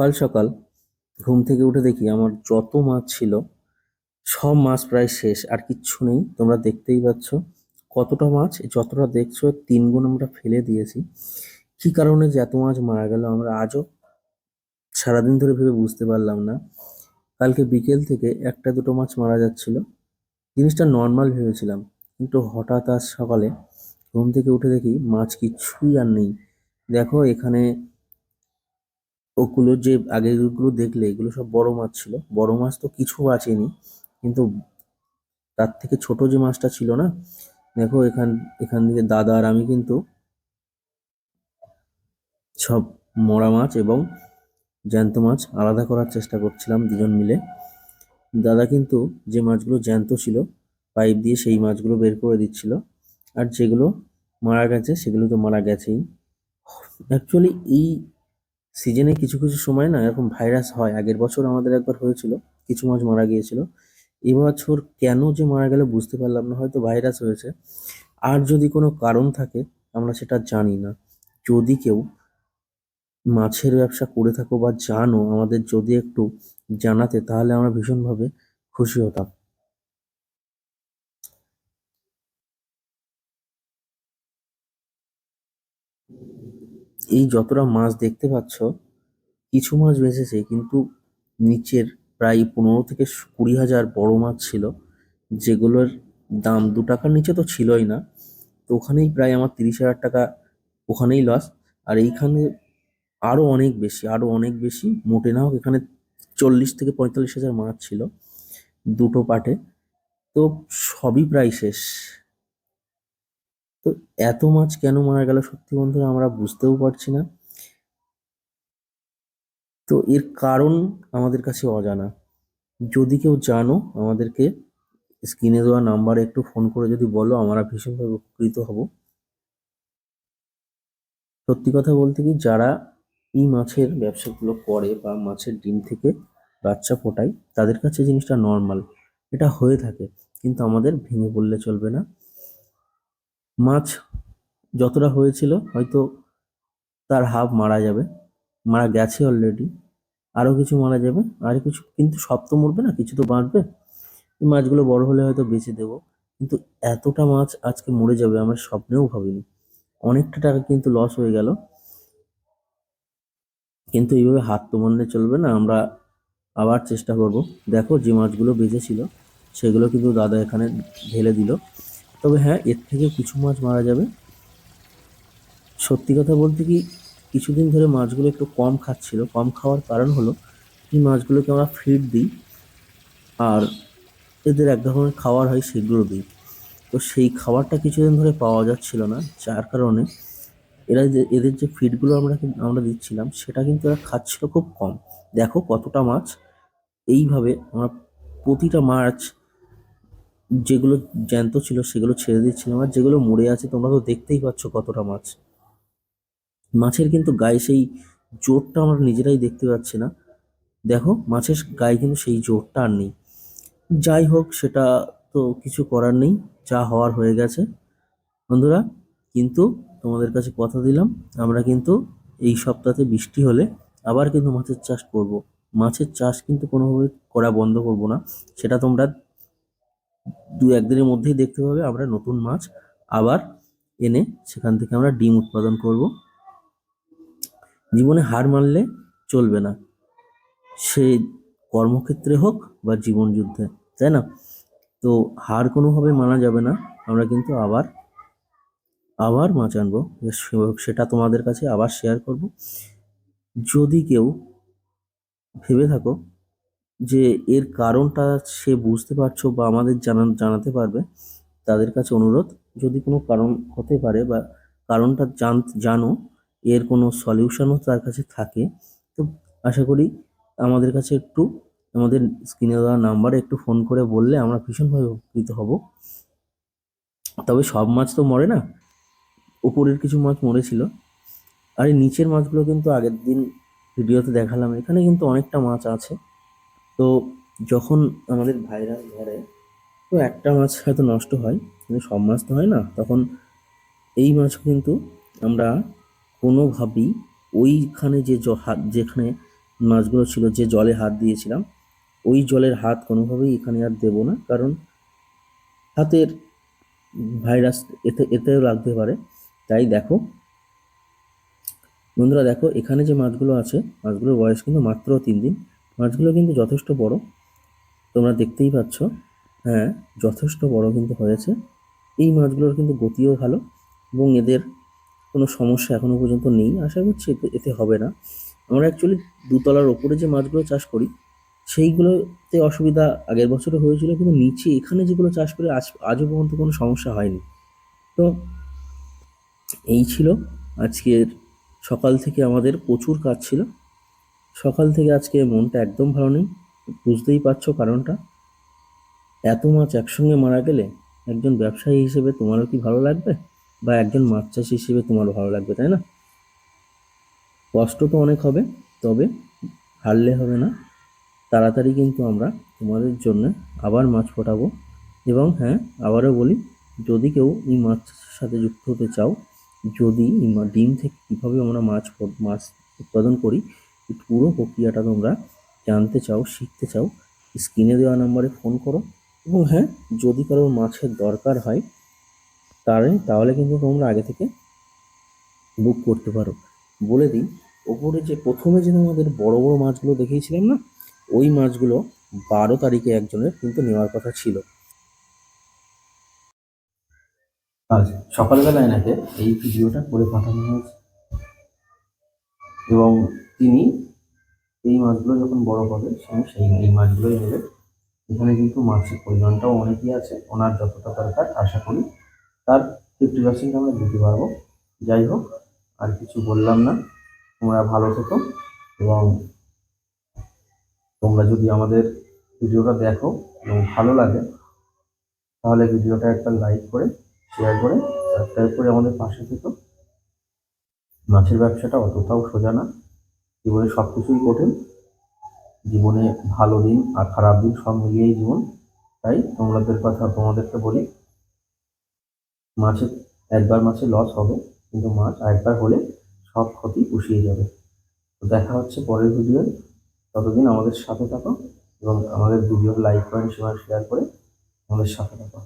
সকাল সকাল ঘুম থেকে উঠে দেখি আমার যত মাছ ছিল, সব মাছ প্রায় শেষ, আর কিচ্ছু নেই। তোমরা দেখতেই পাচ্ছ কতটা মাছ যতটা দেখছ তিন গুণ আমরা ফেলে দিয়েছি। কি কারণে যে এত মাছ মারা গেল আমরা আজও সারাদিন ধরে ভেবে বুঝতে পারলাম না। কালকে বিকেল থেকে একটা দুটো মাছ মারা যাচ্ছিল। জিনিসটা নর্মাল ভেবেছিলাম, কিন্তু হঠাৎ আজ সকালে ঘুম থেকে উঠে দেখি মাছ কিচ্ছুই আর নেই। দেখো এখানে ওগুলো যে আগেরগুলো দেখলে, এগুলো সব বড় মাছ ছিল। বড় মাছ তো কিছু বাঁচেনি, কিন্তু তার থেকে ছোট যে মাছটা ছিল না, দেখো এখান এখান থেকে দাদা আর আমি কিন্তু সব মরা মাছ এবং জ্যান্ত মাছ আলাদা করার চেষ্টা করছিলাম দুজন মিলে। দাদা কিন্তু যে মাছগুলো জ্যান্ত ছিল, পাইপ দিয়ে সেই মাছগুলো বের করে দিচ্ছিল, আর যেগুলো মারা গেছে সেগুলো তো মারা গেছেই। অ্যাকচুয়ালি এই সিজনে কিছু কিছু সময় না এরকম ভাইরাস হয়। আগের বছর আমাদের একবার হয়েছিল, কিছু মাছ মারা গিয়েছিল। এবছর কেন যে মারা গেল বুঝতে পারলাম না, হয়তো ভাইরাস হয়েছে। আর যদি কোনো কারণ থাকে, আমরা সেটা জানি না। যদি কেউ মাছের ব্যবসা করে থাকো বা জানো, আমাদের যদি একটু জানাতে, তাহলে আমরা ভীষণভাবে খুশি হতাম। এই যতটা মাছ দেখতে পাচ্ছ, কিছু মাছ বেঁচেছে, কিন্তু নিচের প্রায় পনেরো থেকে কুড়ি হাজার বড় মাছ ছিল, যেগুলোর দাম দু টাকার নিচে তো ছিলই না। তো ওখানেই প্রায় আমার তিরিশ হাজার টাকা ওখানেই লস আর এইখানে আরও অনেক বেশি আরও অনেক বেশি, মোটে না হোক এখানে চল্লিশ থেকে পঁয়তাল্লিশ হাজার মাছ ছিল দুটো পাটে। তো সবই প্রায় শেষ। তো এত মাছ কেন মারা গেল সত্যি বন্ধুরা আমরা বুঝতেও পারছি না। তো এর কারণ আমাদের কাছে অজানা। যদি কেউ জানো আমাদেরকে, স্ক্রিনে দেওয়া নাম্বারে একটু ফোন করে যদি বলো, আমরা ভীষণভাবে উপকৃত হব। সত্যি কথা বলতে কি, যারা এই মাছের ব্যবসাগুলো করে বা মাছের ডিম থেকে বাচ্চা ফোটায়, তাদের কাছে জিনিসটা নর্মাল এটা হয়ে থাকে, কিন্তু আমাদের ভেঙে পড়লে চলবে না। মাছ যতটা হয়েছিল হয়তো তার হাফ মারা যাবে, মারা গেছে অলরেডি আরও কিছু মারা যাবে, আর কিছু, কিন্তু সব তো মরবে না, কিছু তো বাঁচবে। এই মাছগুলো বড় হলে হয়তো বেচে দেবো, কিন্তু এতটা মাছ আজকে মরে যাবে আমার স্বপ্নেও ভাবিনি। অনেকটা টাকা কিন্তু লস হয়ে গেল। কিন্তু এইভাবে হাত তো মানলে চলবে না, আমরা আবার চেষ্টা করব। দেখো যে মাছগুলো বেঁচেছিল, সেগুলো কিন্তু দাদা এখানে ঢেলে দিল। তবে হ্যাঁ এর থেকে কিছু মাছ মারা যাবে। সত্যি কথা বলতে কি, কিছুদিন ধরে মাছগুলো একটু কম খাচ্ছিল। কম খাওয়ার কারণ হলো, এই মাছগুলোকে আমরা ফিড দিই আর এদের এক ধরনের খাবার হয় সেগুলো দিই। তো সেই খাবারটা কিছুদিন ধরে পাওয়া যাচ্ছিল না, যার কারণে এরা যে, এদের যে ফিডগুলো আমরা আমরা দিচ্ছিলাম, সেটা কিন্তু এরা খাচ্ছিল খুব কম। দেখো কতটা মাছ, এইভাবে আমরা প্রতিটা মাছ যেগুলো জ্যান্ত ছিল সেগুলো ছেড়ে দিচ্ছিলাম। আর যেগুলো মরে আছে, তোমরা তো দেখতেই পাচ্ছ কতটা মাছ। মাছের কিন্তু গায়ে সেই জোরটা আমরা নিজেরাই দেখতে পাচ্ছি না। দেখো, মাছের গায়ে কিন্তু সেই জোরটা আর নেই। যাই হোক, সেটা তো কিছু করার নেই, যা হওয়ার হয়ে গেছে। বন্ধুরা, কিন্তু তোমাদের কাছে কথা দিলাম, আমরা কিন্তু এই সপ্তাহে বৃষ্টি হলে আবার কিন্তু মাছের চাষ করব। মাছের চাষ কিন্তু কোনোভাবে করা বন্ধ করব না, সেটা তোমরা দু একদিনের মধ্যেই দেখতে পাবে আমরা নতুন মাছ আবার এনে সেখান থেকে আমরা ডিম উৎপাদন করব। জীবনে হার মানলে চলবে না। সে কর্মক্ষেত্রে হোক বা জীবন যুদ্ধে, তাই না? তো হার কোনোভাবে মানা যাবে না। আমরা কিন্তু আবার আবার মাছ আনব। সেটা তোমাদের কাছে আবার শেয়ার করব। যদি কেউ ভেবে থাকো যে এর কারণটা সে বুঝতে পারছ বা আমাদের জানা, জানাতে পারবে, তাদের কাছে অনুরোধ, যদি কোনো কারণ হতে পারে বা কারণটা জান, জানো, এর কোনো সলিউশনও তার কাছে থাকে, তো আশা করি আমাদের কাছে একটু, আমাদের স্ক্রিনে দেওয়া নাম্বারে একটু ফোন করে বললে আমরা ভীষণভাবে উপকৃত হব। তবে সব মাছ তো মরে না, উপরের কিছু মাছ মরেছিল। আর এই নিচের মাছগুলো কিন্তু আগের দিন ভিডিওতে দেখালাম, এখানে কিন্তু অনেকটা মাছ আছে। তো যখন আমাদের ভাইরাস ধরে, তো একটা মাছ হয়তো নষ্ট হয়, কিন্তু সব মাছ তো হয় না। তখন এই মাছ কিন্তু আমরা কোনোভাবেই ওইখানে যে হাত, যেখানে মাছগুলো ছিল, যে জলে হাত দিয়েছিলাম, ওই জলের হাত কোনোভাবেই এখানে আর দেবো না। কারণ হাতের ভাইরাস এতে, এতেও লাগতে পারে। তাই দেখো, বন্ধুরা দেখো, এখানে যে মাছগুলো আছে, মাছগুলোর বয়স কিন্তু মাত্র তিন দিন। মাছগুলো কিন্তু যথেষ্ট বড়। তোমরা দেখতেই পাচ্ছ হ্যাঁ যথেষ্ট বড় কিন্তু হয়েছে। এই মাছগুলোর কিন্তু গতিও ভালো এবং এদের কোনো সমস্যা এখনও পর্যন্ত নেই। আশা করছি এতে এতে হবে না। আমরা অ্যাকচুয়ালি দুতলার ওপরে যে মাছগুলো চাষ করি, সেইগুলোতে অসুবিধা আগের বছরে হয়েছিল, কিন্তু নিচে এখানে যেগুলো চাষ করি আজ, আজও পর্যন্ত কোনো সমস্যা হয়নি। তো এই ছিল আজকের সকাল থেকে আমাদের প্রচুর কাজ ছিল। সকাল থেকে আজকে মনটা একদম ভালো নেই। বুঝতেই পারছ কারণটা? এত মাছ একসঙ্গে মারা গেলে একজন ব্যবসায়ী হিসেবে তোমারও কি ভালো লাগবে? বা একজন মাছ চাষি হিসেবে তোমারও ভালো লাগবে, তাই না? কষ্ট তো অনেক হবে, তবে হারলে হবে না। তাড়াতাড়ি কিন্তু আমরা তোমাদের জন্য আবার মাছ ফোটাবো এবং হ্যাঁ আবারও বলি, যদি কেউ এই মাছ সাথে যুক্ত হতে চাও, যদি ডিম থেকে কীভাবে আমরা মাছ মাছ উৎপাদন করি পুরো প্রক্রিয়াটা তোমরা জানতে চাও, শিখতে চাও, স্ক্রিনে দেওয়া নম্বরে ফোন করো। এবং হ্যাঁ যদি কারোর মাছের দরকার হয় তাহলে তাহলে কিন্তু তোমরা আগে থেকে বুক করতে পারো। বলে দিই, ওপরে যে প্রথমে যে তোমাদের বড় বড় মাছগুলো দেখিয়েছিলাম না, ওই মাছগুলো বারো তারিখে একজনের কিন্তু নেওয়ার কথা ছিল। আজ সকালবেলা এনাকে এই ভিডিওটা করে পাঠানো হয়েছে। এবং তিনি এই মাছগুলো যখন বড় হবে, সে সেই এই মাছগুলোই নেবে। এখানে কিন্তু মাছের পরিমাণটাও অনেকই আছে, ওনার যতটা দরকার, আশা করি। তার ফিফটি পার্সেন্ট আমরা দিতে পারব। যাই হোক, আর কিছু বললাম না। তোমরা ভালো থেকো এবং তোমরা যদি আমাদের ভিডিওটা দেখো এবং ভালো লাগে, তাহলে ভিডিওটা একটা লাইক করে শেয়ার করে সাবস্ক্রাইব করে আমাদের পাশে থেকো। মাছের ব্যবসাটা অতটাও সোজা না। জীবনে সব কিছুই কঠিন জীবনে ভালো দিন আর খারাপ দিন সব মিলিয়েই জীবন। তাই তোমাদের কথা তোমাদেরকে বলি মাছে একবার মাছে লস হবে, কিন্তু মাছ আরেকবার হলে সব ক্ষতি পুষিয়ে যাবে। তো দেখা হচ্ছে পরের ভিডিও ততদিন আমাদের সাথে থাকো এবং আমাদের ভিডিও লাইক করেন শেয়ার করে আমাদের সাথে থাকো।